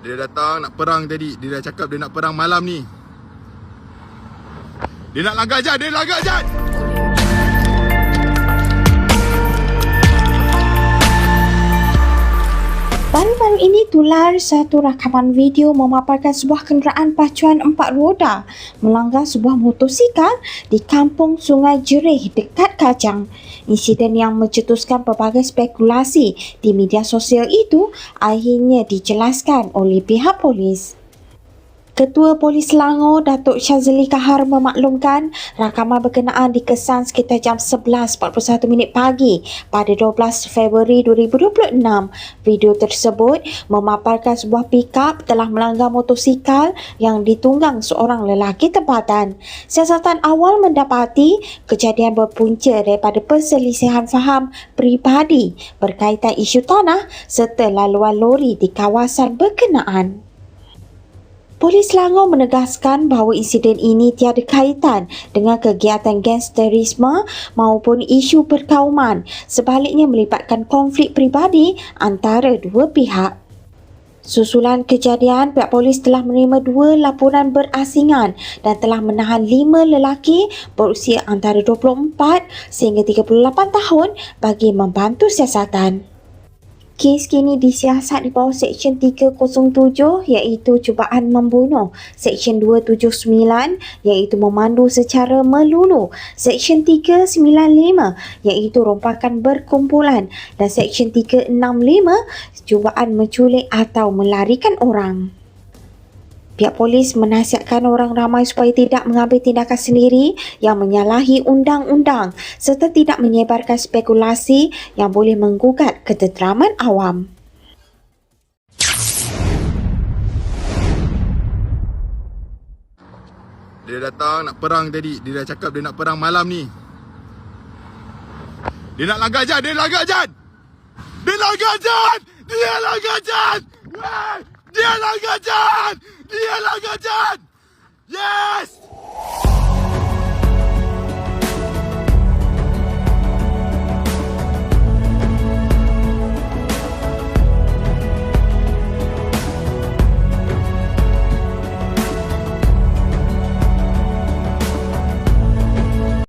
Dia datang nak perang tadi. Dia dah cakap dia nak perang malam ni. Dia nak langgar Jad. Dia langgar Jad. Baru-baru ini tular satu rakaman video memaparkan sebuah kenderaan pacuan empat roda melanggar sebuah motosikal di kampung Sungai Jerih dekat Kajang. Insiden yang mencetuskan pelbagai spekulasi di media sosial itu akhirnya dijelaskan oleh pihak polis. Ketua Polis Selangor Datuk Syazli Kahar memaklumkan rakaman berkenaan dikesan sekitar jam 11.41 minit pagi pada 12 Februari 2026. Video tersebut memaparkan sebuah pikap telah melanggar motosikal yang ditunggang seorang lelaki tempatan. Siasatan awal mendapati kejadian berpunca daripada perselisihan faham peribadi berkaitan isu tanah serta laluan lori di kawasan berkenaan. Polis Selangor menegaskan bahawa insiden ini tiada kaitan dengan kegiatan gangsterisme maupun isu perkauman, sebaliknya melibatkan konflik peribadi antara dua pihak. Susulan kejadian, pihak polis telah menerima dua laporan berasingan dan telah menahan lima lelaki berusia antara 24 sehingga 38 tahun bagi membantu siasatan. Kes kini disiasat di bawah Seksyen 307 iaitu cubaan membunuh, Seksyen 279 iaitu memandu secara melulu, Seksyen 395 iaitu rompakan berkumpulan. Dan Seksyen 365 cubaan menculik atau melarikan orang. Pihak polis menasihatkan orang ramai supaya tidak mengambil tindakan sendiri yang menyalahi undang-undang serta tidak menyebarkan spekulasi yang boleh menggugat ketenteraman awam. Dia datang nak perang tadi. Dia dah cakap dia nak perang malam ni. Dia nak langgar Jad. Dia langgar Jad. Dia langgar Jad. Dia langgar. Weh! Dia langgar Jad. Dia langgar Yes!